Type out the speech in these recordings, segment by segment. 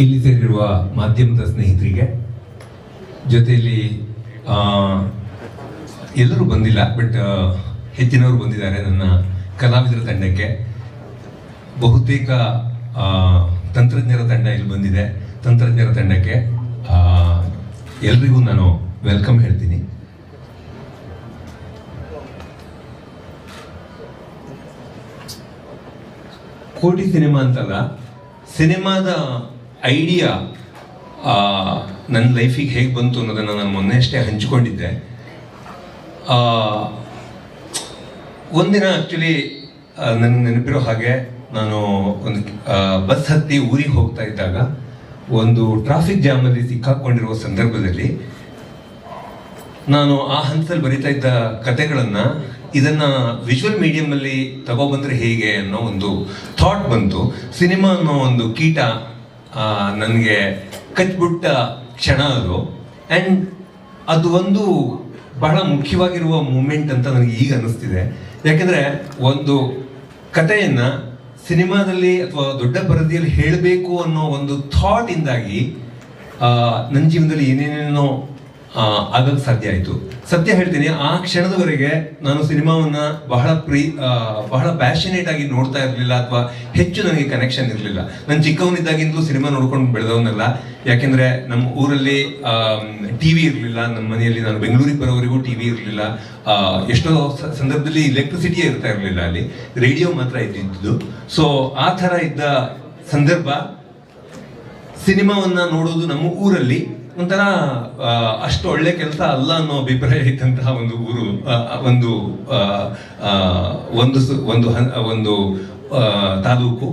ಇಲ್ಲಿ ಸೇರಿರುವ ಮಾಧ್ಯಮದ ಸ್ನೇಹಿತರಿಗೆ, ಜೊತೆಯಲ್ಲಿ ಎಲ್ಲರೂ ಬಂದಿಲ್ಲ, ಬಟ್ ಹೆಚ್ಚಿನವರು ಬಂದಿದ್ದಾರೆ ನನ್ನ ಕಲಾವಿದರ ತಂಡಕ್ಕೆ. ಬಹುತೇಕ ತಂತ್ರಜ್ಞರ ತಂಡ ಇಲ್ಲಿ ಬಂದಿದೆ. ತಂತ್ರಜ್ಞರ ತಂಡಕ್ಕೆ ಎಲ್ರಿಗೂ ನಾನು ವೆಲ್ಕಮ್ ಹೇಳ್ತೀನಿ. ಕೋಟಿ ಸಿನಿಮಾ ಅಂತಲ್ಲ, ಸಿನಿಮಾದ ಐಡಿಯಾ ನನ್ನ ಲೈಫಿಗೆ ಹೇಗೆ ಬಂತು ಅನ್ನೋದನ್ನು ನಾನು ಮೊನ್ನೆ ಅಷ್ಟೇ ಹಂಚಿಕೊಂಡಿದ್ದೆ. ಒಂದಿನ ಆ್ಯಕ್ಚುಲಿ ನನಗೆ ನೆನಪಿರೋ ಹಾಗೆ ನಾನು ಒಂದು ಬಸ್ ಹತ್ತಿ ಊರಿಗೆ ಹೋಗ್ತಾ ಇದ್ದಾಗ ಒಂದು ಟ್ರಾಫಿಕ್ ಜಾಮಲ್ಲಿ ಸಿಕ್ಕಾಕೊಂಡಿರುವ ಸಂದರ್ಭದಲ್ಲಿ ನಾನು ಆ ಹಂತದಲ್ಲಿ ಬರಿತಾ ಇದ್ದ ಕತೆಗಳನ್ನು ಇದನ್ನು ವಿಜುವಲ್ ಮೀಡಿಯಂ ತಗೊಬಂದರೆ ತಗೊಬಂದ್ರೆ ಹೇಗೆ ಅನ್ನೋ ಒಂದು ಥಾಟ್ ಬಂತು. ಸಿನಿಮಾ ಅನ್ನೋ ಒಂದು ಕೀಟ ನನಗೆ ಕಚ್ಬಿಟ್ಟ ಕ್ಷಣ ಅದು. ಆ್ಯಂಡ್ ಅದು ಒಂದು ಬಹಳ ಮುಖ್ಯವಾಗಿರುವ ಮೂಮೆಂಟ್ ಅಂತ ನನಗೆ ಈಗ ಅನ್ನಿಸ್ತಿದೆ ಯಾಕೆಂದರೆ ಒಂದು ಕಥೆಯನ್ನು ಸಿನಿಮಾದಲ್ಲಿ ಅಥವಾ ದೊಡ್ಡ ಪರದಿಯಲ್ಲಿ ಹೇಳಬೇಕು ಅನ್ನೋ ಒಂದು ಥಾಟ್ ಇಂದಾಗಿ ನನ್ನ ಜೀವನದಲ್ಲಿ ಏನೇನೇನೋ ಆಗಕ್ಕೆ ಸಾಧ್ಯ ಆಯಿತು. ಸತ್ಯ ಹೇಳ್ತೀನಿ, ಆ ಕ್ಷಣದವರೆಗೆ ನಾನು ಸಿನಿಮಾವನ್ನ ಬಹಳ ಪ್ರೀ ಬಹಳ ಪ್ಯಾಷನೇಟ್ ಆಗಿ ನೋಡ್ತಾ ಇರಲಿಲ್ಲ ಅಥವಾ ಹೆಚ್ಚು ನನಗೆ ಕನೆಕ್ಷನ್ ಇರಲಿಲ್ಲ. ನಾನು ಚಿಕ್ಕವನಿದ್ದಾಗಿಂದಲೂ ಸಿನಿಮಾ ನೋಡ್ಕೊಂಡು ಬೆಳೆದವನಲ್ಲ. ಯಾಕೆಂದ್ರೆ ನಮ್ಮ ಊರಲ್ಲಿ ಟಿವಿ ಇರಲಿಲ್ಲ. ನಮ್ಮ ಮನೆಯಲ್ಲಿ ನಾನು ಬೆಂಗಳೂರಿಗೆ ಬರೋವರೆಗೂ ಟಿವಿ ಇರಲಿಲ್ಲ. ಎಷ್ಟೋ ಸಂದರ್ಭದಲ್ಲಿ ಎಲೆಕ್ಟ್ರಿಸಿಟಿಯೇ ಇರ್ತಾ ಇರಲಿಲ್ಲ ಅಲ್ಲಿ. ರೇಡಿಯೋ ಮಾತ್ರ ಇದ್ದಿದ್ದು. ಸೊ ಆ ಥರ ಇದ್ದ ಸಂದರ್ಭ ಸಿನಿಮಾವನ್ನ ನೋಡೋದು ನಮ್ಮ ಊರಲ್ಲಿ ಒಂಥರ ಅಷ್ಟು ಒಳ್ಳೆ ಕೆಲಸ ಅಲ್ಲ ಅನ್ನೋ ಅಭಿಪ್ರಾಯ ಇದ್ದಂತಹ ಒಂದು ಊರು ಒಂದು ಒಂದು ಒಂದು ಒಂದು ತಾಲೂಕು.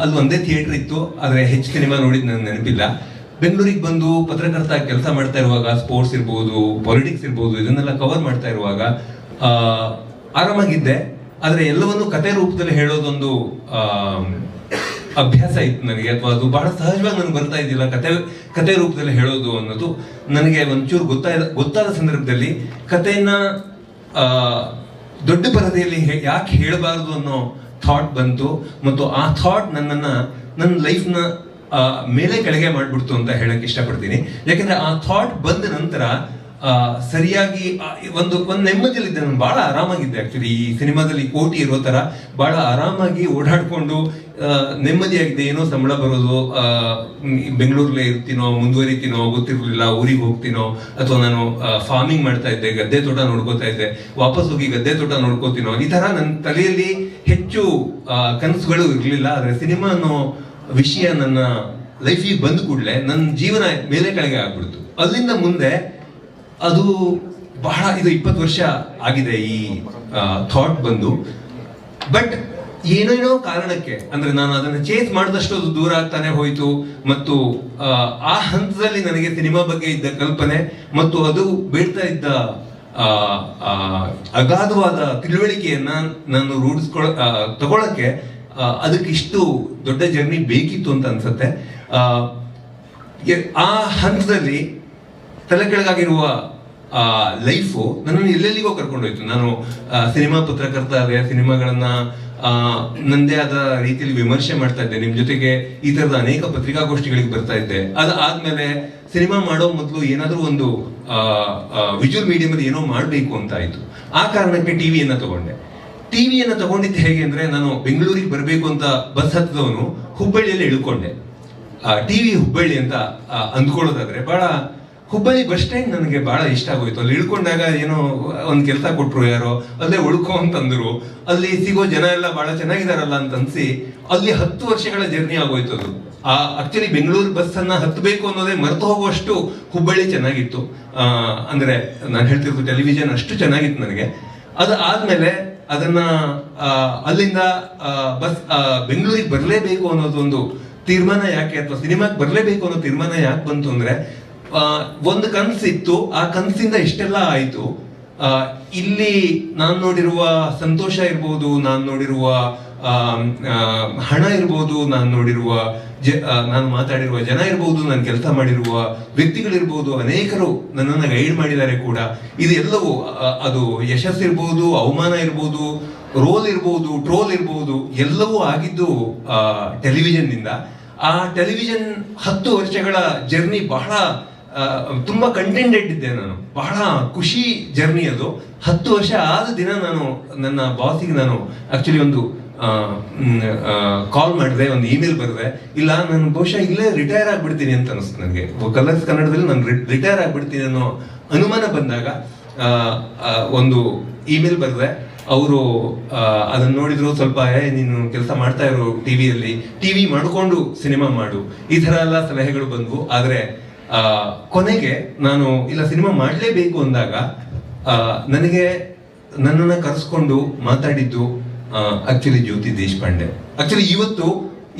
ಅಲ್ಲಿ ಒಂದೇ ಥಿಯೇಟರ್ ಇತ್ತು, ಆದರೆ ಹೆಚ್ಚು ಸಿನಿಮಾ ನೋಡಿದ ನನ್ನ ನೆನಪಿಲ್ಲ. ಬೆಂಗಳೂರಿಗೆ ಬಂದು ಪತ್ರಕರ್ತ ಕೆಲಸ ಮಾಡ್ತಾ ಇರುವಾಗ, ಸ್ಪೋರ್ಟ್ಸ್ ಇರ್ಬೋದು, ಪೊಲಿಟಿಕ್ಸ್ ಇರ್ಬೋದು, ಇದನ್ನೆಲ್ಲ ಕವರ್ ಮಾಡ್ತಾ ಇರುವಾಗ ಆರಾಮಾಗಿದ್ದೆ. ಆದರೆ ಎಲ್ಲವನ್ನು ಕತೆ ರೂಪದಲ್ಲಿ ಹೇಳೋದೊಂದು ಅಭ್ಯಾಸ ಇತ್ತು ನನಗೆ ಅಥವಾ ಅದು ಬಹಳ ಸಹಜವಾಗಿ ನನಗೆ ಬರ್ತಾ ಇದ್ದಿಲ್ಲ. ಕತೆ ಕತೆ ರೂಪದಲ್ಲಿ ಹೇಳೋದು ಅನ್ನೋದು ನನಗೆ ಒಂಚೂರು ಗೊತ್ತಾದ ಗೊತ್ತಾದ ಸಂದರ್ಭದಲ್ಲಿ ಕಥೆಯನ್ನ ಆ, ದೊಡ್ಡ ಪರದೆಯಲ್ಲಿ ಯಾಕೆ ಹೇಳಬಾರದು ಅನ್ನೋ ಥಾಟ್ ಬಂತು ಮತ್ತು ಆ ಥಾಟ್ ನನ್ನನ್ನು ನನ್ನ ಲೈಫ್ನ ಮೇಲೆ ಕೆಳಗೆ ಮಾಡ್ಬಿಡ್ತು ಅಂತ ಹೇಳಕ್ ಇಷ್ಟಪಡ್ತೀನಿ. ಯಾಕೆಂದ್ರೆ ಆ ಥಾಟ್ ಬಂದ ನಂತರ ಸರಿಯಾಗಿ ಒಂದು ಒಂದು ನೆಮ್ಮದಿಯಲ್ಲಿದ್ದೆ ನಾನು ಬಹಳ ಆರಾಮಾಗಿದ್ದೆ ಆಕ್ಚುಲಿ ಈ ಸಿನಿಮಾದಲ್ಲಿ ಕೋಟಿ ಇರೋ ತರ ಬಹಳ ಆರಾಮಾಗಿ ಓಡಾಡ್ಕೊಂಡು ನೆಮ್ಮದಿಯಾಗಿದೆ ಏನೋ ಸಂಬಳ ಬರೋದು ಬೆಂಗಳೂರಲ್ಲೇ ಇರ್ತೀನೋ, ಮುಂದುವರಿತೀನೋ, ಗೊತ್ತಿರಲಿಲ್ಲ, ಊರಿಗೆ ಹೋಗ್ತೀನೋ, ಅಥವಾ ನಾನು ಫಾರ್ಮಿಂಗ್ ಮಾಡ್ತಾ ಇದ್ದೆ, ಗದ್ದೆ ತೋಟ ನೋಡ್ಕೋತಾ ಇದ್ದೆ, ವಾಪಸ್ ಹೋಗಿ ಗದ್ದೆ ತೋಟ ನೋಡ್ಕೋತೀನೋ, ಈ ತರ ನನ್ನ ತಲೆಯಲ್ಲಿ ಹೆಚ್ಚು ಕನಸುಗಳು ಇರಲಿಲ್ಲ. ಆದರೆ ಸಿನಿಮಾ ಅನ್ನೋ ವಿಷಯ ನನ್ನ ಲೈಫಿಗೆ ಬಂದ ಕೂಡಲೇ ನನ್ನ ಜೀವನ ಮೇಲೆ ಕೆಳಗೆ ಆಗ್ಬಿಡ್ತು. ಅಲ್ಲಿಂದ ಮುಂದೆ ಅದು ಬಹಳ ಇದು ಇಪ್ಪತ್ತು ವರ್ಷ ಆಗಿದೆ ಈ ಥಾಟ್ ಬಂದು. ಬಟ್ ಏನೇನೋ ಕಾರಣಕ್ಕೆ ಅಂದ್ರೆ ನಾನು ಅದನ್ನು ಚೇಸ್ ಮಾಡಿದಷ್ಟು ಅದು ದೂರ ಆಗ್ತಾನೆ ಹೋಯಿತು. ಮತ್ತು ಆ, ಹಂತದಲ್ಲಿ ನನಗೆ ಸಿನಿಮಾ ಬಗ್ಗೆ ಇದ್ದ ಕಲ್ಪನೆ ಮತ್ತು ಅದು ಬೀಳ್ತಾ ಇದ್ದ ಅಗಾಧವಾದ ತಿಳುವಳಿಕೆಯನ್ನ ನಾನು ರೂಢಿಸ್ಕೊಳ ತಗೊಳಕ್ಕೆ ಅದಕ್ಕೆ ಇಷ್ಟು ದೊಡ್ಡ ಜರ್ನಿ ಬೇಕಿತ್ತು ಅಂತ ಅನ್ಸುತ್ತೆ. ಆ ಹಂತದಲ್ಲಿ ತಲೆ ಕೆಳಗಾಗಿರುವ ಲೈಫು ನನ್ನನ್ನು ಎಲ್ಲೆಲ್ಲಿಗೋ ಕರ್ಕೊಂಡೋಯ್ತು. ನಾನು ಸಿನಿಮಾ ಪತ್ರಕರ್ತ ಇದೆ ಸಿನಿಮಾಗಳನ್ನ ನಂದೇ ಆದ ರೀತಿಯಲ್ಲಿ ವಿಮರ್ಶೆ ಮಾಡ್ತಾ ಇದ್ದೆ. ನಿಮ್ ಜೊತೆಗೆ ಈ ತರದ ಅನೇಕ ಪತ್ರಿಕಾಗೋಷ್ಠಿಗಳಿಗೆ ಬರ್ತಾ ಇದ್ದೆ. ಅದು ಆದ್ಮೇಲೆ ಸಿನಿಮಾ ಮಾಡೋ ಮೊದಲು ಏನಾದರೂ ಒಂದು ವಿಜುವಲ್ ಮೀಡಿಯಂ ಅಲ್ಲಿ ಏನೋ ಮಾಡಬೇಕು ಅಂತ ಆಯ್ತು. ಆ ಕಾರಣಕ್ಕೆ ಟಿವಿಯನ್ನ ತಗೊಂಡೆ. ಟಿವಿಯನ್ನ ತಗೊಂಡಿದ್ದು ಹೇಗೆ ಅಂದ್ರೆ, ನಾನು ಬೆಂಗಳೂರಿಗೆ ಬರಬೇಕು ಅಂತ ಬಸ್ ಹತ್ತದವನು ಹುಬ್ಬಳ್ಳಿಯಲ್ಲಿ ಇಳ್ಕೊಂಡೆ. ಟಿವಿ ಹುಬ್ಬಳ್ಳಿ ಅಂತ ಅಂದ್ಕೊಳ್ಳೋದಾದ್ರೆ ಬಹಳ ಹುಬ್ಬಳ್ಳಿ ಬಸ್ ಸ್ಟ್ಯಾಂಡ್ ನನಗೆ ಬಹಳ ಇಷ್ಟ ಆಗೋಯ್ತು. ಅಲ್ಲಿ ಇಳ್ಕೊಂಡಾಗ ಏನೋ ಒಂದ್ ಕೆಲಸ ಕೊಟ್ರು ಯಾರೋ, ಅಲ್ಲೇ ಉಳ್ಕೊ ಅಂತಂದ್ರು. ಅಲ್ಲಿ ಸಿಗೋ ಜನ ಎಲ್ಲ ಬಹಳ ಚೆನ್ನಾಗಿದಾರಲ್ಲ ಅಂತ ಅನ್ಸಿ ಅಲ್ಲಿ ಹತ್ತು ವರ್ಷಗಳ ಜರ್ನಿ ಆಗೋಯ್ತು ಅದು. ಆ ಆಕ್ಚುಲಿ ಬೆಂಗಳೂರು ಬಸ್ ಅನ್ನ ಹತ್ತಬೇಕು ಅನ್ನೋದೇ ಮರೆತು ಹೋಗುವಷ್ಟು ಹುಬ್ಬಳ್ಳಿ ಚೆನ್ನಾಗಿತ್ತು. ಅಂದ್ರೆ ನಾನು ಹೇಳ್ತಿರೋದು ಟೆಲಿವಿಷನ್ ಅಷ್ಟು ಚೆನ್ನಾಗಿತ್ತು ನನಗೆ. ಅದು ಆದ್ಮೇಲೆ ಅದನ್ನ ಅಲ್ಲಿಂದ ಬಸ್ ಬೆಂಗಳೂರಿಗೆ ಬರಲೇಬೇಕು ಅನ್ನೋದೊಂದು ತೀರ್ಮಾನ ಯಾಕೆ, ಅಥವಾ ಸಿನಿಮಾಕ್ ಬರಲೇಬೇಕು ಅನ್ನೋ ತೀರ್ಮಾನ ಯಾಕೆ ಬಂತು ಅಂದ್ರೆ ಒಂದು ಕನಸಿತ್ತು. ಆ ಕನಸಿಂದ ಇಷ್ಟೆಲ್ಲ ಆಯ್ತು. ಇಲ್ಲಿ ನಾನು ನೋಡಿರುವ ಸಂತೋಷ ಇರ್ಬೋದು, ನಾನು ನೋಡಿರುವ ಹಣ ಇರ್ಬೋದು, ನಾನು ನೋಡಿರುವ ಜ- ನಾನು ಮಾತಾಡಿರುವ ಜನ ಇರ್ಬೋದು, ನಾನು ಕೆಲಸ ಮಾಡಿರುವ ವ್ಯಕ್ತಿಗಳಿರ್ಬೋದು, ಅನೇಕರು ನನ್ನನ್ನು ಗೈಡ್ ಮಾಡಿದ್ದಾರೆ ಕೂಡ. ಇದು ಎಲ್ಲವೂ ಅದು ಯಶಸ್ಸಿರ್ಬೋದು ಅವಮಾನ ಇರ್ಬೋದು, ರೋಲ್ ಇರ್ಬೋದು, ಟ್ರೋಲ್ ಇರ್ಬೋದು, ಎಲ್ಲವೂ ಆಗಿದ್ದು ಟೆಲಿವಿಷನ್ನಿಂದ ಆ ಟೆಲಿವಿಷನ್ ಹತ್ತು ವರ್ಷಗಳ ಜರ್ನಿ ಬಹಳ ತುಂಬಾ ಕಂಟೆಂಟೆಡ್ ಇದ್ದೆ ನಾನು. ಬಹಳ ಖುಷಿ ಜರ್ನಿ ಅದು. ಹತ್ತು ವರ್ಷ ಆದ ದಿನ ನಾನು ನನ್ನ ಬಾಸಿಗೆ ನಾನು ಆ್ಯಕ್ಚುಲಿ ಒಂದು ಕಾಲ್ ಮಾಡಿದೆ, ಒಂದು ಇಮೇಲ್ ಬರೆದೆ. ಇಲ್ಲ, ನಾನು ಬಹುಶಃ ಇಲ್ಲೇ ರಿಟೈರ್ ಆಗಿಬಿಡ್ತೀನಿ ಅಂತ ಅನಿಸ್ತು ನನಗೆ. ಕಲರ್ಸ್ ಕನ್ನಡದಲ್ಲಿ ನಾನು ರಿಟೈರ್ ಆಗಿಬಿಡ್ತೀನಿ ಅನ್ನೋ ಅನುಮಾನ ಬಂದಾಗ ಒಂದು ಇಮೇಲ್ ಬರೆದೆ. ಅವರು ಅದನ್ನು ನೋಡಿದ್ರು ಸ್ವಲ್ಪ, ಏ, ನೀನು ಕೆಲಸ ಮಾಡ್ತಾ ಇರೋ ಟಿವಿಯಲ್ಲಿ ಟಿವಿ ಮಾಡಿಕೊಂಡು ಸಿನಿಮಾ ಮಾಡು. ಈ ಥರ ಎಲ್ಲ ಸಲಹೆಗಳು ಬಂದವು. ಆದ್ರೆ ಕೊನೆಗೆ ನಾನು ಇಲ್ಲ ಸಿನಿಮಾ ಮಾಡಲೇಬೇಕು ಅಂದಾಗ ನನಗೆ ನನ್ನನ್ನು ಕರೆಸ್ಕೊಂಡು ಮಾತಾಡಿದ್ದು ಆಕ್ಚುಲಿ ಜ್ಯೋತಿ ದೇಶಪಾಂಡೆ. ಆಕ್ಚುಲಿ ಇವತ್ತು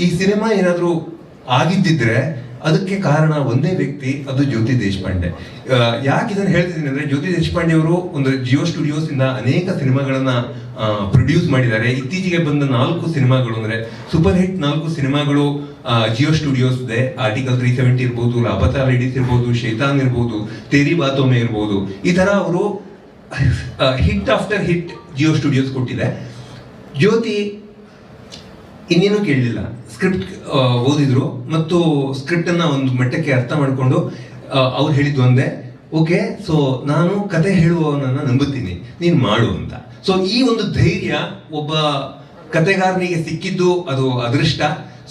ಈ ಸಿನಿಮಾ ಏನಾದರೂ ಆಗಿದ್ದಿದ್ರೆ ಅದಕ್ಕೆ ಕಾರಣ ಒಂದೇ ವ್ಯಕ್ತಿ, ಅದು ಜ್ಯೋತಿ ದೇಶಪಾಂಡೆ. ಯಾಕೆ ಇದನ್ನು ಹೇಳ್ತಿದ್ದೀನಿ ಅಂದ್ರೆ ಜ್ಯೋತಿ ದೇಶಪಾಂಡೆ ಅವರು ಒಂದು ಜಿಯೋ ಸ್ಟುಡಿಯೋಸ್ ಇಂದ ಅನೇಕ ಸಿನಿಮಾಗಳನ್ನ ಪ್ರೊಡ್ಯೂಸ್ ಮಾಡಿದ್ದಾರೆ. ಇತ್ತೀಚೆಗೆ ಬಂದ ನಾಲ್ಕು ಸಿನಿಮಾಗಳು ಅಂದ್ರೆ ಸೂಪರ್ ಹಿಟ್ ನಾಲ್ಕು ಸಿನಿಮಾಗಳು ಜಿಯೋ ಸ್ಟುಡಿಯೋಸ್ ಇದೆ. ಆರ್ಟಿಕಲ್ ತ್ರೀ ಸೆವೆಂಟಿ ಇರ್ಬೋದು ಲಾಪತಾ ಲೇಡೀಸ್ ಇರ್ಬೋದು ಶೇತಾನ್ ಇರ್ಬೋದು ತೇರಿ ಬಾತೋಮೆ ಇರ್ಬೋದು. ಈ ತರ ಅವರು hit after hit Jio Studios ಕೊಟ್ಟಿದೆ. ಜ್ಯೋತಿ ಇನ್ನೇನು ಕೇಳಲಿಲ್ಲ. ಸ್ಕ್ರಿಪ್ಟ್ ಓದಿದ್ರು ಮತ್ತು ಸ್ಕ್ರಿಪ್ಟನ್ನ ಒಂದು ಮಟ್ಟಕ್ಕೆ ಅರ್ಥ ಮಾಡಿಕೊಂಡು ಅವ್ರು ಹೇಳಿದ್ದು ಒಂದೇ. ಓಕೆ ಸೊ ನಾನು ಕತೆ ಹೇಳುವವನನ್ನು ನಂಬುತ್ತೀನಿ. ನೀನು ಮಾಡು ಅಂತ. ಸೊ ಈ ಒಂದು ಧೈರ್ಯ ಒಬ್ಬ ಕತೆಗಾರನಿಗೆ ಸಿಕ್ಕಿದ್ದು ಅದು ಅದೃಷ್ಟ.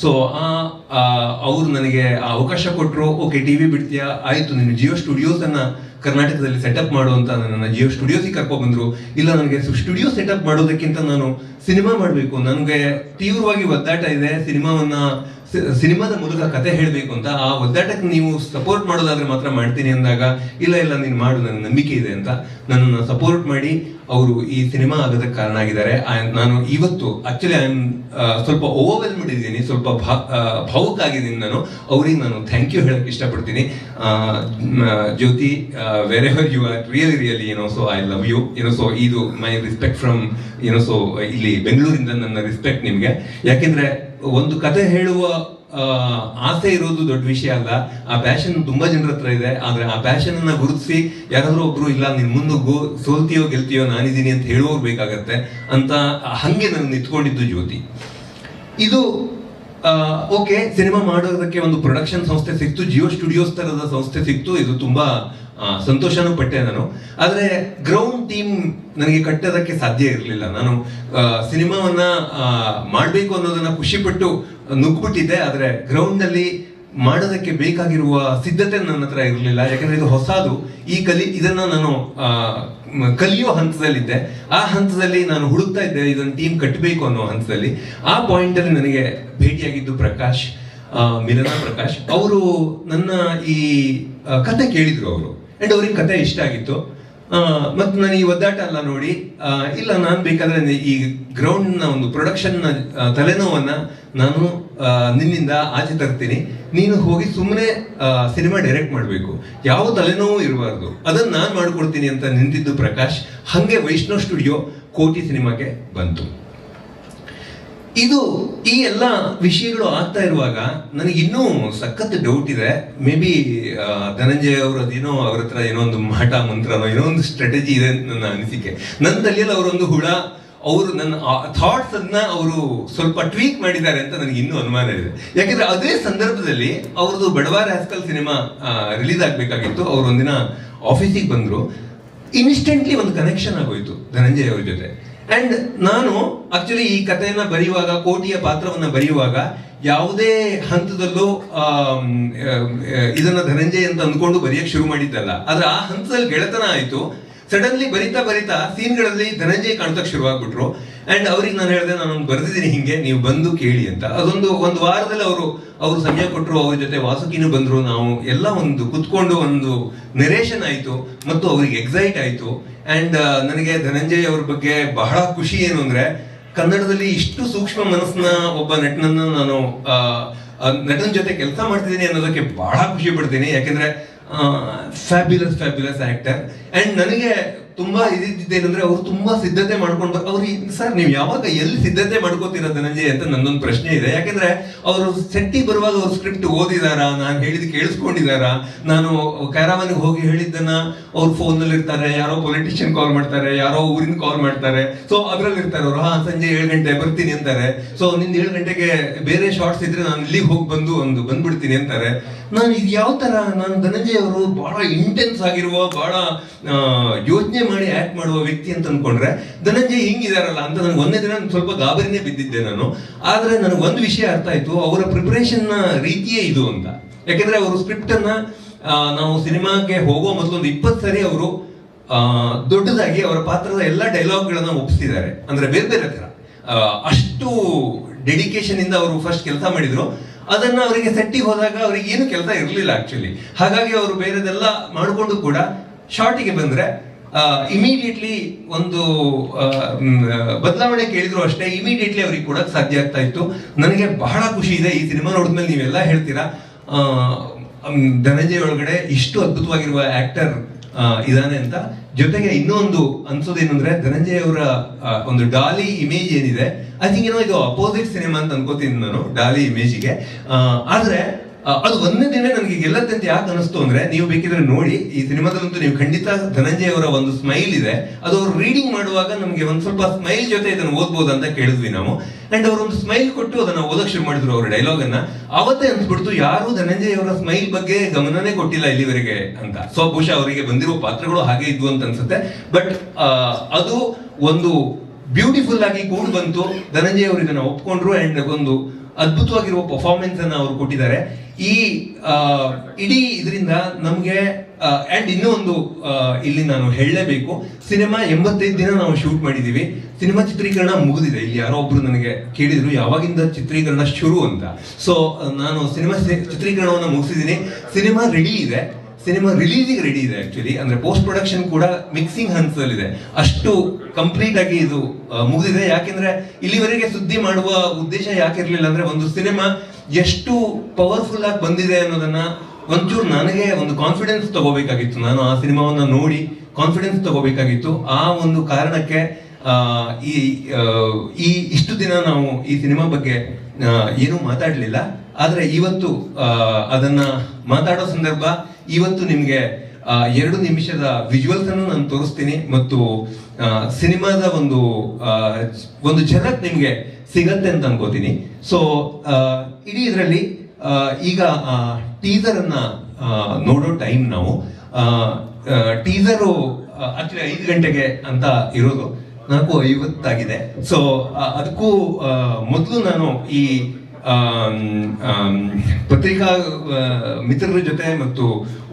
ಸೊ ಆ ಅವ್ರು ನನಗೆ ಅವಕಾಶ ಕೊಟ್ಟರು ಓಕೆ ಟಿವಿ ಬಿಡ್ತೀಯಾ? ಆಯ್ತು ನೀನು ಜಿಯೋ ಸ್ಟುಡಿಯೋಸ್ ಅನ್ನ ಕರ್ನಾಟಕದಲ್ಲಿ ಸೆಟಪ್ ಮಾಡು ಅಂತ ನನ್ನ ಜಿಯೋ ಸ್ಟುಡಿಯೋಸಿಗೆ ಬಂದ್ರು. ಇಲ್ಲ, ನನಗೆ ಸ್ಟುಡಿಯೋ ಸೆಟಪ್ ಮಾಡೋದಕ್ಕಿಂತ ನಾನು ಸಿನಿಮಾ ಮಾಡಬೇಕು. ನನಗೆ ತೀವ್ರವಾಗಿ ಒದ್ದಾಟ ಇದೆ. ಸಿನಿಮಾವನ್ನ ಸಿನಿಮಾದ ಮೂಲಕ ಕತೆ ಹೇಳಬೇಕು ಅಂತ ಆ ಒದ್ದಾಟಕ್ಕೆ ನೀವು ಸಪೋರ್ಟ್ ಮಾಡೋದಾದ್ರೆ ಮಾತ್ರ ಮಾಡ್ತೀನಿ ಅಂದಾಗ, ಇಲ್ಲ ಇಲ್ಲ, ನೀನು ಮಾಡು ನನ್ನ ನಂಬಿಕೆ ಇದೆ ಅಂತ ನನ್ನನ್ನು ಸಪೋರ್ಟ್ ಮಾಡಿ ಅವರು ಈ ಸಿನಿಮಾ ಆಗೋದಕ್ಕೆ ಕಾರಣ ಆಗಿದ್ದಾರೆ. ನಾನು ಇವತ್ತು ಆಕ್ಚುಲಿ ಐ ಸ್ವಲ್ಪ ಓವರ್ವೆಲ್ಮ್ಡ್ ಇದ್ದೀನಿ, ಸ್ವಲ್ಪ ಭಾವುಕ ಆಗಿದ್ದೀನಿ ನಾನು. ಅವ್ರಿಗೆ ನಾನು ಥ್ಯಾಂಕ್ ಯು ಹೇಳಕ್ಕೆ ಇಷ್ಟಪಡ್ತೀನಿ. Jyothi wherever you are really really ಏನೋ ಸೊ ಐ ಲವ್ ಯು ಏನೋ ಸೊ ಇದು ಮೈ ರಿಸ್ಪೆಕ್ಟ್ ಫ್ರಮ್ ಏನೋ ಸೊ ಇಲ್ಲಿ ಬೆಂಗಳೂರಿಂದ ನನ್ನ ರಿಸ್ಪೆಕ್ಟ್ ನಿಮಗೆ. ಯಾಕೆಂದ್ರೆ ಒಂದು ಕತೆ ಹೇಳುವ ಆಸೆ ಇರೋದು ದೊಡ್ಡ ವಿಷಯ ಅಲ್ಲ. ಆ ಪ್ಯಾಷನ್ ತುಂಬಾ ಜನರ ಹತ್ರ ಇದೆ. ಆದ್ರೆ ಆ ಪ್ಯಾಷನ್ ಅನ್ನ ಗುರುತಿಸಿ ಯಾರಾದ್ರೂ ಒಬ್ರು, ಇಲ್ಲ, ನಿನ್ ಮುಂದೆ ಗೋ ಸೋಲ್ತೀಯೋ, ಗೆಲ್ತೀಯೋ, ನಾನಿದ್ದೀನಿ ಅಂತ ಹೇಳೋರು ಬೇಕಾಗತ್ತೆ. ಅಂತ ಹಂಗೆ ನಾನು ನಿಂತ್ಕೊಂಡಿದ್ದು ಜ್ಯೋತಿ. ಇದು ಓಕೆ ಸಿನಿಮಾ ಮಾಡೋದಕ್ಕೆ ಒಂದು ಪ್ರೊಡಕ್ಷನ್ ಸಂಸ್ಥೆ ಸಿಕ್ತು. ಜಿಯೋ ಸ್ಟುಡಿಯೋಸ್ ತರದ ಸಂಸ್ಥೆ ಸಿಕ್ತು. ಇದು ತುಂಬಾ ಸಂತೋಷನೂ ಪಟ್ಟೆ ನಾನು. ಆದ್ರೆ ಗ್ರೌಂಡ್ ಟೀಮ್ ನನಗೆ ಕಟ್ಟೋದಕ್ಕೆ ಸಾಧ್ಯ ಇರಲಿಲ್ಲ. ನಾನು ಸಿನಿಮಾವನ್ನ ಮಾಡಬೇಕು ಅನ್ನೋದನ್ನ ಖುಷಿಪಟ್ಟು ನುಗ್ಬಿಟ್ಟಿದ್ದೆ ಆದ್ರೆ ಗ್ರೌಂಡ್ನಲ್ಲಿ ಮಾಡೋದಕ್ಕೆ ಬೇಕಾಗಿರುವ ಸಿದ್ಧತೆ ನನ್ನ ಹತ್ರ ಇರಲಿಲ್ಲ. ಯಾಕಂದ್ರೆ ಇದು ಹೊಸದು. ಈ ಕಲಿ, ಇದನ್ನ ನಾನು ಕಲಿಯೋ ಹಂತದಲ್ಲಿದ್ದೆ. ಆ ಹಂತದಲ್ಲಿ ನಾನು ಹುಡುಕ್ತಾ ಇದ್ದೆ ಇದೊಂದು ಟೀಮ್ ಕಟ್ಟಬೇಕು ಅನ್ನೋ ಹಂತದಲ್ಲಿ. ಆ ಪಾಯಿಂಟ್ ಅಲ್ಲಿ ನನಗೆ ಭೇಟಿಯಾಗಿದ್ದು ಪ್ರಕಾಶ್ ಮಿಲನಾ ಪ್ರಕಾಶ್. ಅವರು ನನ್ನ ಈ ಕತೆ ಕೇಳಿದ್ರು ಅವರು. ಅಂಡ್ ಅವ್ರಿಗೆ ಕತೆ ಇಷ್ಟ ಆಗಿತ್ತು. ಮತ್ತು ನಾನು ಈ ಒದ್ದಾಟ ಅಲ್ಲ ನೋಡಿ ಇಲ್ಲ ನಾನು ಬೇಕಾದ್ರೆ ಈ ಗ್ರೌಂಡ್ನ ಒಂದು ಪ್ರೊಡಕ್ಷನ್ನ ಆ, ತಲೆನೋವನ್ನ ನಾನು ನಿನ್ನಿಂದ ಆಚೆ ತರ್ತೀನಿ. ನೀನು ಹೋಗಿ ಸುಮ್ಮನೆ ಸಿನಿಮಾ ಡೈರೆಕ್ಟ್ ಮಾಡಬೇಕು. ಯಾವ ತಲೆನೋವು ಇರಬಾರ್ದು. ಅದನ್ನು ನಾನು ಮಾಡಿಕೊಡ್ತೀನಿ ಅಂತ ನಿಂತಿದ್ದು ಪ್ರಕಾಶ್. ಹಾಗೆ ವೈಷ್ಣವ್ ಸ್ಟುಡಿಯೋ ಕೋಟಿ ಸಿನಿಮಾಗೆ ಬಂತು. ಇದು ಈ ಎಲ್ಲ ವಿಷಯಗಳು ಆಗ್ತಾ ಇರುವಾಗ ನನಗೆ ಇನ್ನೂ ಸಖತ್ ಡೌಟ್ ಇದೆ. ಮೇ ಬಿ ಧನಂಜಯ ಅವರು ಅದೇನೋ ಅವ್ರ ಹತ್ರ ಏನೋ ಒಂದು ಮಾಟ ಮಂತ್ರನೋ ಏನೋ ಒಂದು ಸ್ಟ್ರಾಟಜಿ ಇದೆ ಅಂತ ನನ್ನ ಅನಿಸಿಕೆ. ನನ್ನ ತಲೆಯಲ್ಲಿ ಅವರೊಂದು ಹುಳ, ಅವರು ನನ್ನ ಥಾಟ್ಸ್ ಅನ್ನ ಅವರು ಸ್ವಲ್ಪ ಟ್ವೀಕ್ ಮಾಡಿದ್ದಾರೆ ಅಂತ ನನಗೆ ಇನ್ನೂ ಅನುಮಾನ ಇದೆ. ಯಾಕಂದ್ರೆ ಅದೇ ಸಂದರ್ಭದಲ್ಲಿ ಅವ್ರದ್ದು ಬಡವಾರ ಹ್ಯಾಸ್ಕಲ್ ಸಿನಿಮಾ ರಿಲೀಸ್ ಆಗ್ಬೇಕಾಗಿತ್ತು. ಅವ್ರು ಒಂದಿನ ಆಫೀಸಿಗೆ ಬಂದರು. ಇನ್ಸ್ಟೆಂಟ್ಲಿ ಒಂದು ಕನೆಕ್ಷನ್ ಆಗೋಯ್ತು ಧನಂಜಯ ಅವ್ರ ಜೊತೆ. ಅಂಡ್ ನಾನು ಆಕ್ಚುಲಿ ಈ ಕಥೆಯನ್ನ ಬರೆಯುವಾಗ, ಕೋಟಿಯ ಪಾತ್ರವನ್ನ ಬರೆಯುವಾಗ ಯಾವುದೇ ಹಂತದಲ್ಲೂ ಇದನ್ನ ಧನಂಜಯ್ ಅಂತ ಅಂದ್ಕೊಂಡು ಬರೆಯಕ್ಕೆ ಶುರು ಮಾಡಿದ್ದಲ್ಲ. ಆದ್ರೆ ಆ ಹಂತದಲ್ಲಿ ಗೆಳೆತನ ಆಯ್ತು. ಸಡನ್ಲಿ ಬರಿತಾ ಬರಿತಾ ಸೀನ್ಗಳಲ್ಲಿ ಧನಂಜಯ್ ಕಾಣ್ತಕ್ಕೆ ಶುರುವಾಗ್ಬಿಟ್ರು. ಅಂಡ್ ಅವ್ರಿಗೆ ನಾನು ಹೇಳಿದೆ ನಾನು ಬರೆದಿದ್ದೀನಿ ಹಿಂಗೆ, ನೀವು ಬಂದು ಕೇಳಿ ಅಂತ. ಅದೊಂದು, ಒಂದು ವಾರದಲ್ಲಿ ಅವರು ಅವರು ಸಮಯ ಕೊಟ್ಟರು, ಅವ್ರ ಜೊತೆ ವಾಸುಕಿನೂ ಬಂದರು, ನಾವು ಎಲ್ಲ ಒಂದು ಕುತ್ಕೊಂಡು ಒಂದು ನೆರೇಷನ್ ಆಯಿತು, ಮತ್ತು ಅವ್ರಿಗೆ ಎಕ್ಸೈಟ್ ಆಯಿತು. ಆ್ಯಂಡ್ ನನಗೆ ಧನಂಜಯ್ ಅವ್ರ ಬಗ್ಗೆ ಬಹಳ ಖುಷಿ ಏನು ಅಂದರೆ, ಕನ್ನಡದಲ್ಲಿ ಇಷ್ಟು ಸೂಕ್ಷ್ಮ ಮನಸ್ಸನ್ನ ಒಬ್ಬ ನಟನನ್ನ ನಾನು ನಟನ ಜೊತೆ ಕೆಲಸ ಮಾಡ್ತಿದ್ದೀನಿ ಅನ್ನೋದಕ್ಕೆ ಬಹಳ ಖುಷಿ ಪಡ್ತೀನಿ. ಯಾಕೆಂದ್ರೆ ಫ್ಯಾಬ್ಯುಲಸ್ ಫ್ಯಾಬ್ಯುಲಸ್ ಆಕ್ಟರ್ ಅಂಡ್ ನನಗೆ ತುಂಬಾ ಇದಿದ್ದೇನೆಂದ್ರೆ ಅವ್ರು ತುಂಬಾ ಸಿದ್ಧತೆ ಮಾಡ್ಕೊಂಡು ಅವ್ರು ಸರ್, ನೀವು ಯಾವಾಗ ಎಲ್ಲಿ ಸಿದ್ಧತೆ ಮಾಡ್ಕೋತೀರ ಧನಂಜಯ್ ಅಂತ ನನ್ನೊಂದು ಪ್ರಶ್ನೆ ಇದೆ. ಯಾಕಂದ್ರೆ ಅವರು ಸೆಟ್ಟಿ ಬರುವಾಗ ಅವ್ರು ಸ್ಕ್ರಿಪ್ಟ್ ಓದಿದಾರಾ? ನಾನು ಹೇಳಿದ್ ಕೇಳಿಸ್ಕೊಂಡಿದಾರ? ನಾನು ಕ್ಯಾರಾವನ್ಗೆ ಹೋಗಿ ಹೇಳಿದ್ದನ್ನ ಅವ್ರು ಫೋನ್ನಲ್ಲಿ ಇರ್ತಾರೆ ಯಾರೋ ಪೊಲಿಟಿಷಿಯನ್ ಕಾಲ್ ಮಾಡ್ತಾರೆ. ಯಾರೋ ಊರಿನ ಕಾಲ್ ಮಾಡ್ತಾರೆ. ಸೊ ಅದ್ರಲ್ಲಿ ಇರ್ತಾರೆ ಅವರು. ಹಾ, ಸಂಜೆ ಏಳು ಗಂಟೆ ಬರ್ತೀನಿ ಅಂತಾರೆ. ಸೊ ನಿಂದ ಏಳು ಗಂಟೆಗೆ ಬೇರೆ ಶಾರ್ಟ್ಸ್ ಇದ್ರೆ ನಾನು ಇಲ್ಲಿಗೆ ಹೋಗಿ ಬಂದು ಒಂದು ಬಂದ್ಬಿಡ್ತೀನಿ ಅಂತಾರೆ. ನಾನು ಇದು ಯಾವ ತರ? ನಾನು ಧನಂಜಯ ಅವರು ಬಹಳ ಇಂಟೆನ್ಸ್ ಆಗಿರುವ ಬಹಳ ಯೋಚನೆ ಮಾಡಿ ಆಕ್ಟ್ ಮಾಡುವ ವ್ಯಕ್ತಿ ಅಂತ ಅನ್ಕೊಂಡ್ರೆ ಧನಂಜಯ ಹಿಂಗಿದಾರಲ್ಲ ಅಂತ ನನಗೆ ಒಂದೇ ದಿನ ಸ್ವಲ್ಪ ಗಾಬರಿನೇ ಬಿದ್ದಿದ್ದೆ ನಾನು. ಆದ್ರೆ ನನಗೆ ಒಂದು ವಿಷಯ ಅರ್ಥ ಆಯ್ತು ಅವರ ಪ್ರಿಪರೇಷನ್ನ ರೀತಿಯೇ ಇದು ಅಂತ. ಯಾಕಂದ್ರೆ ಅವರು ಸ್ಕ್ರಿಪ್ಟ್ ಅನ್ನ ನಾವು ಸಿನಿಮಾಗೆ ಹೋಗೋ ಮೊದಲು ಒಂದು ಇಪ್ಪತ್ತು ಸರಿ ಅವರು ದೊಡ್ಡದಾಗಿ ಅವರ ಪಾತ್ರದ ಎಲ್ಲ ಡೈಲಾಗ್ಗಳನ್ನು ಒಪ್ಪಿಸಿದ್ದಾರೆ ಅಂದ್ರೆ ಬೇರೆ ಬೇರೆ ತರ. ಆ, ಅಷ್ಟು ಡೆಡಿಕೇಶನ್ ಇಂದ ಅವರು ಫಸ್ಟ್ ಕೆಲಸ ಮಾಡಿದ್ರು. ಅದನ್ನ ಅವರಿಗೆ ಸೆಟ್ಟಿಗೆ ಹೋದಾಗ ಅವರಿಗೆ ಏನು ಕೆಲಸ ಇರಲಿಲ್ಲ ಆಕ್ಚುಲಿ ಹಾಗಾಗಿ ಅವರು ಬೇರೆದೆಲ್ಲ ಮಾಡಿಕೊಂಡು ಕೂಡ ಶಾರ್ಟಿಗೆ ಬಂದ್ರೆ ಇಮಿಡಿಯೇಟ್ಲಿ ಒಂದು ಬದಲಾವಣೆ ಕೇಳಿದ್ರು ಅಷ್ಟೇ ಇಮಿಡಿಯೇಟ್ಲಿ ಅವ್ರಿಗೆ ಕೂಡ ಸಾಧ್ಯ ಆಗ್ತಾ ಇತ್ತು. ನನಗೆ ಬಹಳ ಖುಷಿ ಇದೆ ಈ ಸಿನಿಮಾ ನೋಡಿದ್ಮೇಲೆ ನೀವೆಲ್ಲ ಹೇಳ್ತೀರಾ ಧನಂಜಯ ಒಳಗಡೆ ಇಷ್ಟು ಅದ್ಭುತವಾಗಿರುವ ಆಕ್ಟರ್ ಇದಾನೆ ಅಂತ. ಜೊತೆಗೆ ಇನ್ನೊಂದು ಅನ್ಸೋದೇನಂದ್ರೆ ಧನಂಜಯ ಅವರ ಒಂದು ಡಾಲಿ ಇಮೇಜ್ ಏನಿದೆ ಐ ಥಿಂಕ್ ಏನೋ ಇದು ಅಪೋಸಿಟ್ ಸಿನಿಮಾ ಅಂತ ಅನ್ಕೋತೀನಿ ನಾನು ಡಾಲಿ ಇಮೇಜಿಗೆ ಆದ್ರೆ ಅದು ಒಂದೇ ದಿನ ನನಗೆ ಗೆಲ್ಲತ್ತಂತ ಯಾಕೆ ಅನಿಸ್ತು ಅಂದ್ರೆ, ನೀವು ಬೇಕಿದ್ರೆ ನೋಡಿ, ಈ ಸಿನಿಮಾದಲ್ಲಂತೂ ನೀವು ಖಂಡಿತ ಧನಂಜಯ ಅವರ ಒಂದು ಸ್ಮೈಲ್ ಇದೆ. ಅದು ಅವ್ರು ರೀಡಿಂಗ್ ಮಾಡುವಾಗ ನಮಗೆ ಒಂದ್ ಸ್ವಲ್ಪ ಸ್ಮೈಲ್ ಜೊತೆ ಇದನ್ನು ಓದ್ಬೋದು ಅಂತ ಕೇಳಿದ್ವಿ ನಾವು. ಅಂಡ್ ಅವರು ಒಂದು ಸ್ಮೈಲ್ ಕೊಟ್ಟು ಅದನ್ನ ಓದಕ್ ಶುರು ಮಾಡಿದ್ರು ಅವರ ಡೈಲಾಗ್ ಅನ್ನ. ಅವತ್ತೇ ಅನ್ಸ್ಬಿಡ್ತು, ಯಾರು ಧನಂಜಯ ಅವರ ಸ್ಮೈಲ್ ಬಗ್ಗೆ ಗಮನನೇ ಕೊಟ್ಟಿಲ್ಲ ಇಲ್ಲಿವರೆಗೆ ಅಂತ. ಸೊ ಬಹುಶಃ ಅವರಿಗೆ ಬಂದಿರೋ ಪಾತ್ರಗಳು ಹಾಗೆ ಇದ್ವು ಅಂತ ಅನ್ಸುತ್ತೆ. ಬಟ್ ಅದು ಒಂದು ಬ್ಯೂಟಿಫುಲ್ ಆಗಿ ಕೂಡ್ ಬಂತು. ಧನಂಜಯ ಅವರು ಇದನ್ನ ಒಪ್ಕೊಂಡ್ರು ಅಂಡ್ ಒಂದು ಅದ್ಭುತವಾಗಿರುವ ಪರ್ಫಾರ್ಮೆನ್ಸ್ ಅನ್ನ ಅವರು ಕೊಟ್ಟಿದ್ದಾರೆ. ಈ ಇಡೀ ಇದರಿಂದ ನಮಗೆ ಆ್ಯಂಡ್ ಇನ್ನೂ ಒಂದು ಇಲ್ಲಿ ನಾನು ಹೇಳಲೇಬೇಕು. ಸಿನಿಮಾ ಎಂಬತ್ತೈದು ದಿನ ನಾವು ಶೂಟ್ ಮಾಡಿದ್ದೀವಿ ಸಿನಿಮಾ ಚಿತ್ರೀಕರಣ ಮುಗಿದಿದೆ. ಇಲ್ಲಿ ಯಾರೋ ಒಬ್ರು ನನಗೆ ಕೇಳಿದ್ರು, ಯಾವಾಗಿಂದ ಚಿತ್ರೀಕರಣ ಶುರು ಅಂತ? ಸೊ ನಾನು ಸಿನಿಮಾ ಚಿತ್ರೀಕರಣವನ್ನು ಮುಗಿಸಿದ್ದೀನಿ ಸಿನಿಮಾ ರೆಡಿ ಇದೆ. ಸಿನಿಮಾ ರಿಲೀಸಿಗೆ ರೆಡಿ ಇದೆ ಆ್ಯಕ್ಚುಲಿ ಅಂದ್ರೆ ಪೋಸ್ಟ್ ಪ್ರೊಡಕ್ಷನ್ ಕೂಡ ಮಿಕ್ಸಿಂಗ್ ಹಂತದಲ್ಲಿದೆ. ಅಷ್ಟು ಕಂಪ್ಲೀಟ್ ಆಗಿ ಇದು ಮುಗಿದಿದೆ. ಯಾಕೆಂದ್ರೆ ಇಲ್ಲಿವರೆಗೆ ಸುದ್ದಿ ಮಾಡುವ ಉದ್ದೇಶ ಯಾಕಿರಲಿಲ್ಲ ಅಂದ್ರೆ ಒಂದು ಸಿನಿಮಾ ಎಷ್ಟು ಪವರ್ಫುಲ್ ಆಗಿ ಬಂದಿದೆ ಅನ್ನೋದನ್ನ ಒಂಚೂರು ನನಗೆ ಒಂದು ಕಾನ್ಫಿಡೆನ್ಸ್ ತಗೋಬೇಕಾಗಿತ್ತು. ನಾನು ಆ ಸಿನಿಮಾವನ್ನ ನೋಡಿ ಕಾನ್ಫಿಡೆನ್ಸ್ ತಗೋಬೇಕಾಗಿತ್ತು. ಆ ಒಂದು ಕಾರಣಕ್ಕೆ ಈ ಈ ಇಷ್ಟು ದಿನ ನಾವು ಈ ಸಿನಿಮಾ ಬಗ್ಗೆ ಏನೂ ಮಾತಾಡಲಿಲ್ಲ. ಆದರೆ ಇವತ್ತು ಅದನ್ನ ಮಾತಾಡೋ ಸಂದರ್ಭ, ಇವತ್ತು ನಿಮಗೆ ಎರಡು ನಿಮಿಷದ ವಿಜುವಲ್ಸ್ ಅನ್ನು ನಾನು ತೋರಿಸ್ತೀನಿ ಮತ್ತು ಸಿನಿಮಾದ ಒಂದು ಒಂದು ಝಲಕ್ ನಿಮಗೆ ಸಿಗತ್ತೆ ಅಂತ ಅನ್ಕೋತೀನಿ. ಸೊ ಇಡೀ ಇದರಲ್ಲಿ ಈಗ ಟೀಸರ್ ಅನ್ನ ನೋಡೋ ಟೈಮ್ ನಾವು ಟೀಸರು ಆಕ್ಚುಲಿ ಐದು ಗಂಟೆಗೆ ಅಂತ ಇರೋದು. ನಾಲ್ಕು ಐವತ್ತಾಗಿದೆ. ಸೊ ಅದಕ್ಕೂ ಮೊದಲು ನಾನು ಈ ಪತ್ರಿಕಾ ಮಿತ್ರರ ಜೊತೆ ಮತ್ತು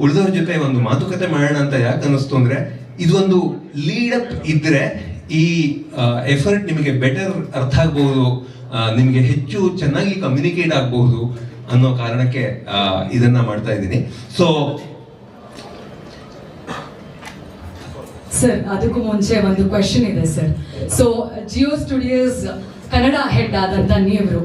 ಉಳಿದವ್ರ ಜೊತೆ ಒಂದು ಮಾತುಕತೆ ಮಾಡೋಣ ಅಂತ ಯಾಕೆ ಅನ್ನಿಸ್ತು ಅಂದ್ರೆ ಇದೊಂದು ಲೀಡ್ ಅಪ್ ಇದ್ರೆ ಈ ಎಫರ್ಟ್ ನಿಮಗೆ ಬೆಟರ್ ಅರ್ಥ ಆಗ್ಬಹುದು ನಿಮಗೆ ಹೆಚ್ಚು ಚೆನ್ನಾಗಿ ಕಮ್ಯುನಿಕೇಟ್ ಆಗಬಹುದು ಅನ್ನೋ ಕಾರಣಕ್ಕೆ ಇದನ್ನ ಮಾಡ್ತಾ ಇದ್ದೀನಿ. ಸೊ ಸರ್ ಅದಕ್ಕೂ ಮುಂಚೆ ಒಂದು ಕ್ವೆಶನ್ ಇದೆ sir so Jio Studios Kannada head ಆದಂತ ನೀವು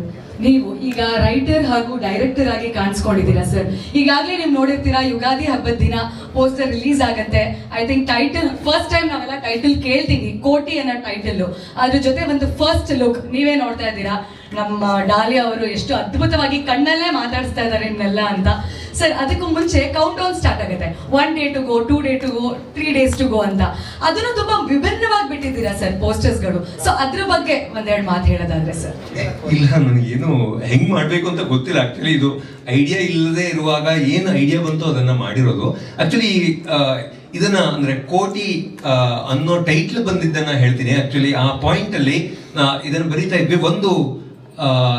ನೀವು ಈಗ ರೈಟರ್ ಹಾಗೂ ಡೈರೆಕ್ಟರ್ ಆಗಿ ಕಾಣಿಸ್ಕೊಂಡಿದ್ದೀರಾ ಸರ್ ಈಗಾಗಲೇ ನೀವು ನೋಡಿರ್ತೀರಾ, ಯುಗಾದಿ ಹಬ್ಬದ ದಿನ ಪೋಸ್ಟರ್ ರಿಲೀಸ್ ಆಗುತ್ತೆ. I think title first time ನಾವೆಲ್ಲ ಟೈಟಲ್ ಕೇಳ್ತೀವಿ ಕೋಟಿ ಅನ್ನೋ ಟೈಟಲ್ ಅದ್ರ ಜೊತೆ ಒಂದು ಫಸ್ಟ್ ಲುಕ್ ನೀವೇ ನೋಡ್ತಾ ಇದ್ದೀರಾ? ನಮ್ಮ ಡಾಲಿ ಅವರು ಎಷ್ಟು ಅದ್ಭುತವಾಗಿ ಕಣ್ಣಲ್ಲೇ ಮಾತಾಡಿಸ್ತಾ ಇದ್ದಾರೆ ಇನ್ನೆಲ್ಲ ಅಂತ. ಸರ್, ಅದಕ್ಕೂ ಮುಂಚೆ ಕೌಂಟ್ ಡೌನ್ ಸ್ಟಾರ್ಟ್ ಆಗುತ್ತೆ. One day to go two day to go three days to go ಅಂತ. ಅದನ್ನು ತುಂಬಾ ವಿಭಿನ್ನವಾಗಿ ಬಿಟ್ಟಿದ್ದೀರಾ ಸರ್ ಪೋಸ್ಟರ್ಸ್ಗಳು ಸೊ ಅದ್ರ ಬಗ್ಗೆ ಒಂದೆರಡು ಮಾತು ಹೇಳೋದಾದ್ರೆ ಸರ್. ಇಲ್ಲ, ನನಗೇನು ಹೆಂಗ್ ಮಾಡ್ಬೇಕು ಅಂತ ಗೊತ್ತಿಲ್ಲ. ಆಕ್ಚುಲಿ ಇದು ಐಡಿಯಾ ಇಲ್ಲದೆ ಇರುವಾಗ ಏನು ಐಡಿಯಾ ಬಂತು ಅದನ್ನ ಮಾಡಿರೋದು. ಆಕ್ಚುಲಿ ಇದನ್ನ ಅಂದ್ರೆ ಕೋಟಿ ಅನ್ನೋ ಟೈಟ್ಲ್ ಬಂದಿದ್ದನ್ನ ಹೇಳ್ತೀನಿ. ಆಕ್ಚುಲಿ ಆ ಪಾಯಿಂಟ್ ಅಲ್ಲಿ ಇದನ್ನ ಬರೀತಾ ಇದ್ವಿ. ಒಂದು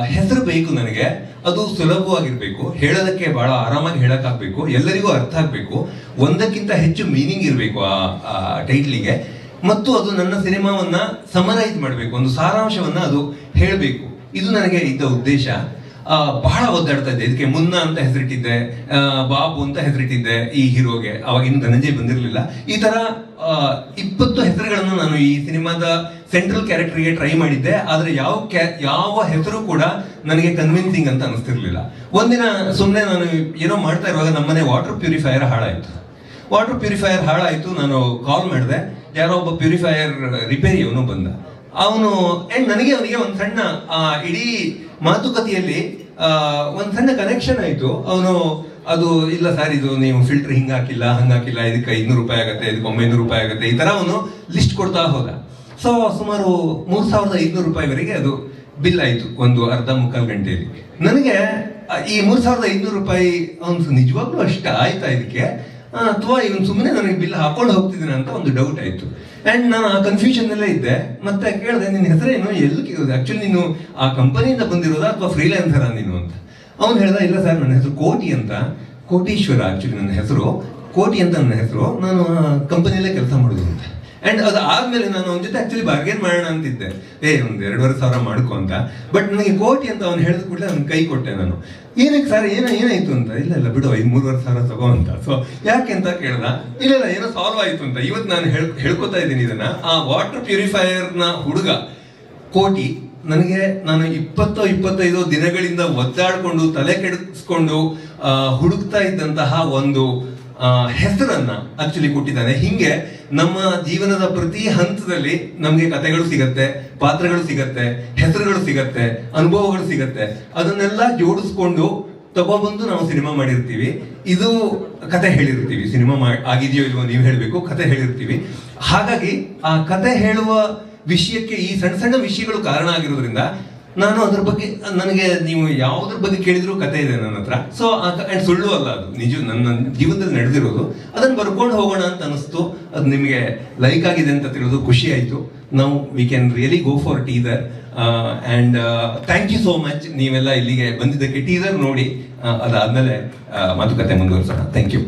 ಹೆಸರು ಬೇಕು ನನಗೆ, ಅದು ಸುಲಭವಾಗಿರ್ಬೇಕು ಹೇಳೋದಕ್ಕೆ ಬಹಳ ಆರಾಮಾಗಿ ಹೇಳೋಕ್ಕಾಗಬೇಕು, ಎಲ್ಲರಿಗೂ ಅರ್ಥ ಆಗಬೇಕು, ಒಂದಕ್ಕಿಂತ ಹೆಚ್ಚು ಮೀನಿಂಗ್ ಇರಬೇಕು ಆ ಟೈಟ್ಲಿಗೆ ಮತ್ತು ಅದು ನನ್ನ ಸಿನಿಮಾವನ್ನ ಸಮರೈಸ್ ಮಾಡಬೇಕು, ಒಂದು ಸಾರಾಂಶವನ್ನ ಅದು ಹೇಳಬೇಕು. ಇದು ನನಗೆ ಇದ್ದ ಉದ್ದೇಶ. ಬಹಳ ಒದ್ದಾಡ್ತಾ ಇದ್ದೆ. ಇದಕ್ಕೆ ಮುನ್ನ ಅಂತ ಹೆಸರಿಟ್ಟಿದ್ದೆ ಬಾಬು ಅಂತ ಹೆಸರಿಟ್ಟಿದ್ದೆ ಈ ಹೀರೋಗೆ. ಅವಾಗಿನ ಧನಂಜಯ್ ಬಂದಿರಲಿಲ್ಲ. ಈ ತರ ಇಪ್ಪತ್ತು ಹೆಸರುಗಳನ್ನು ನಾನು ಈ ಸಿನಿಮಾದ ಸೆಂಟ್ರಲ್ ಕ್ಯಾರೆಕ್ಟರ್ಗೆ ಟ್ರೈ ಮಾಡಿದ್ದೆ. ಆದ್ರೆ ಯಾವ ಯಾವ ಹೆಸರು ಕೂಡ ನನಗೆ ಕನ್ವಿನ್ಸಿಂಗ್ ಅಂತ ಅನಿಸ್ತಿರ್ಲಿಲ್ಲ. ಒಂದಿನ ಸುಮ್ಮನೆ ನಾನು ಏನೋ ಮಾಡ್ತಾ ಇರುವಾಗ ನಮ್ಮನೆ ವಾಟರ್ ಪ್ಯೂರಿಫೈಯರ್ ಹಾಳಾಯ್ತು. ವಾಟರ್ ಪ್ಯೂರಿಫೈಯರ್ ಹಾಳಾಯ್ತು. ನಾನು ಕಾಲ್ ಮಾಡಿದೆ. ಯಾರೋ ಒಬ್ಬ ಪ್ಯೂರಿಫೈಯರ್ ರಿಪೇರಿ ಅವನು ಬಂದ. ಅವನು ಅಂಡ್ ನನಗೆ, ಅವನಿಗೆ ಒಂದು ಸಣ್ಣ ಇಡೀ ಮಾತುಕತೆಯಲ್ಲಿ ಒಂದು ಸಣ್ಣ ಕನೆಕ್ಷನ್ ಆಯ್ತು. ಅವನು, ಅದು, ಇಲ್ಲ ಸರ್ ಇದು ನೀವು ಫಿಲ್ಟರ್ ಹಿಂಗೆ ಹಾಕಿಲ್ಲ, ಹಂಗ್ ಹಾಕಿಲ್ಲ, ಇದಕ್ಕೆ ಐದ್ನೂರು ರೂಪಾಯಿ ಆಗುತ್ತೆ, ಇದಕ್ಕೆ ಒಂಬೈನೂರು ರೂಪಾಯಿ ಆಗುತ್ತೆ, ಈ ತರ ಅವನು ಲಿಸ್ಟ್ ಕೊಡ್ತಾ ಹೋದ. ಸೊ ಸುಮಾರು ಮೂರ್ ಸಾವಿರದ ಐದ್ನೂರು ರೂಪಾಯಿವರೆಗೆ ಅದು ಬಿಲ್ ಆಯ್ತು, ಒಂದು ಅರ್ಧ ಮುಕ್ಕಾಲು ಗಂಟೆಯಲ್ಲಿ. ನನಗೆ ಈ ಮೂರ್ ಸಾವಿರದ ಐದ್ನೂರು ರೂಪಾಯಿ ಅವನು ನಿಜವಾಗ್ಲೂ ಅಷ್ಟ ಆಯ್ತಾ ಇದಕ್ಕೆ? ಅಥವಾ ಇವನು ಸುಮ್ಮನೆ ನನಗೆ ಬಿಲ್ ಹಾಕೊಂಡು ಹೋಗ್ತಿದ್ದೀನಿ ಅಂತ ಒಂದು ಡೌಟ್ ಆಯ್ತು. ಅಂಡ್ ನಾನು ಆ ಕನ್ಫ್ಯೂಷನ್ ಎಲ್ಲ ಇದ್ದೆ. ಮತ್ತೆ ಕೇಳಿದೆ ನಿನ್ನ ಹೆಸರೇನು? ಎಲ್ಲಿ ಆಕ್ಚುಲಿ ನೀನು ಆ ಕಂಪನಿಯಿಂದ ಬಂದಿರೋದಾ ಅಥವಾ ಫ್ರೀಲ್ಯಾನ್ಸರ ನೀನು? ಅಂತ. ಅವನು ಹೇಳ್ದ, ಇಲ್ಲ ಸರ್, ನನ್ನ ಹೆಸರು ಕೋಟಿ ಅಂತ. ಕೋಟೀಶ್ವರ ಆಕ್ಚುಲಿ ನನ್ನ ಹೆಸರು. ಕೋಟಿ ಅಂತ ನನ್ನ ಹೆಸರು. ನಾನು ಕಂಪನಿಯಲ್ಲೇ ಕೆಲಸ ಮಾಡೋದು ಅಂತ. ಅಂಡ್ ಅದು ಆದ್ಮೇಲೆ ನಾನು ಅವನ ಜೊತೆ ಆಕ್ಚುಲಿ ಬಾರ್ಗೇನ್ ಮಾಡೋಣ ಅಂತಿದ್ದೆ. ಏ, ಒಂದು ಎರಡೂವರೆ ಸಾವಿರ ಮಾಡ್ಕೊ ಅಂತ. ಬಟ್ ನನಗೆ ಕೋಟಿ ಅಂತ ಅವ್ನು ಹೇಳಿದ ಕೂಡಲೇ ಅವ್ನು ಕೈ ಕೊಟ್ಟೆ ನಾನು. ಏನಕ್ಕೆ ಸರ್, ಏನೋ, ಏನಾಯ್ತು ಅಂತ? ಇಲ್ಲ ಇಲ್ಲ, ಬಿಡು, ಐದು ಮೂರುವರೆ ಸಾವಿರ ತಗೋ ಅಂತ. ಸೊ ಯಾಕೆ ಅಂತ ಕೇಳ್ದ? ಇಲ್ಲ ಇಲ್ಲ, ಏನೋ ಸಾಲ್ವ್ ಆಯ್ತು ಅಂತ. ಇವತ್ತು ನಾನು ಹೇಳ್, ಹೇಳ್ಕೊತಾ ಇದ್ದೀನಿ ಇದನ್ನ. ಆ ವಾಟರ್ ಪ್ಯೂರಿಫೈಯರ್ನ ಹುಡುಗ ಕೋಟಿ ನನಗೆ ನಾನು ಇಪ್ಪತ್ತೋ, ಇಪ್ಪತ್ತೈದು ದಿನಗಳಿಂದ ಒದ್ದಾಡ್ಕೊಂಡು, ತಲೆ ಕೆಡಿಸ್ಕೊಂಡು ಹುಡುಕ್ತಾ ಇದ್ದಂತಹ ಒಂದು ಹೆಸರನ್ನ ಆಕ್ಚುಲಿ ಕೊಟ್ಟಿದ್ದಾನೆ. ಹಿಂಗೆ ನಮ್ಮ ಜೀವನದ ಪ್ರತಿ ಹಂತದಲ್ಲಿ ನಮಗೆ ಕಥೆಗಳು ಸಿಗತ್ತೆ, ಪಾತ್ರಗಳು ಸಿಗತ್ತೆ, ಹೆಸರುಗಳು ಸಿಗತ್ತೆ, ಅನುಭವಗಳು ಸಿಗತ್ತೆ. ಅದನ್ನೆಲ್ಲ ಜೋಡಿಸ್ಕೊಂಡು ತಗೊಬಂದು ನಾವು ಸಿನಿಮಾ ಮಾಡಿರ್ತೀವಿ. ಇದು ಕತೆ ಹೇಳಿರ್ತೀವಿ. ಸಿನಿಮಾ ಆಗಿದೆಯೋ ಇಲ್ವೋ ನೀವು ಹೇಳಬೇಕು ಕತೆ ಹೇಳಿರ್ತೀವಿ. ಹಾಗಾಗಿ ಆ ಕತೆ ಹೇಳುವ ವಿಷಯಕ್ಕೆ ಈ ಸಣ್ಣ ಸಣ್ಣ ವಿಷಯಗಳು ಕಾರಣ ಆಗಿರೋದ್ರಿಂದ ನಾನು ಅದ್ರ ಬಗ್ಗೆ, ನನಗೆ ನೀವು ಯಾವುದ್ರ ಬಗ್ಗೆ ಕೇಳಿದ್ರು ಕತೆ ಇದೆ ನನ್ನ ಹತ್ರ. ಸೊ ಅಂಡ್ ಸುಳ್ಳು ಅಲ್ಲ ಅದು. ನಿಜ, ನನ್ನ ಜೀವನದಲ್ಲಿ ನಡೆದಿರೋದು. ಅದನ್ನ ಬರ್ಕೊಂಡು ಹೋಗೋಣ ಅಂತ ಅನಿಸ್ತು. ಅದು ನಿಮಗೆ ಲೈಕ್ ಆಗಿದೆ ಅಂತ ತಿಳಿದು ಖುಷಿ ಆಯ್ತು. ನಾವು we can really go for teaser and thank you so much ನೀವೆಲ್ಲ ಇಲ್ಲಿಗೆ ಬಂದಿದ್ದಕ್ಕೆ ಟೀಸರ್ ನೋಡಿ. ಅದಾದಮೇಲೆ ಮಾತುಕತೆ ಮುಂದುವರಿಸೋಣ. Thank you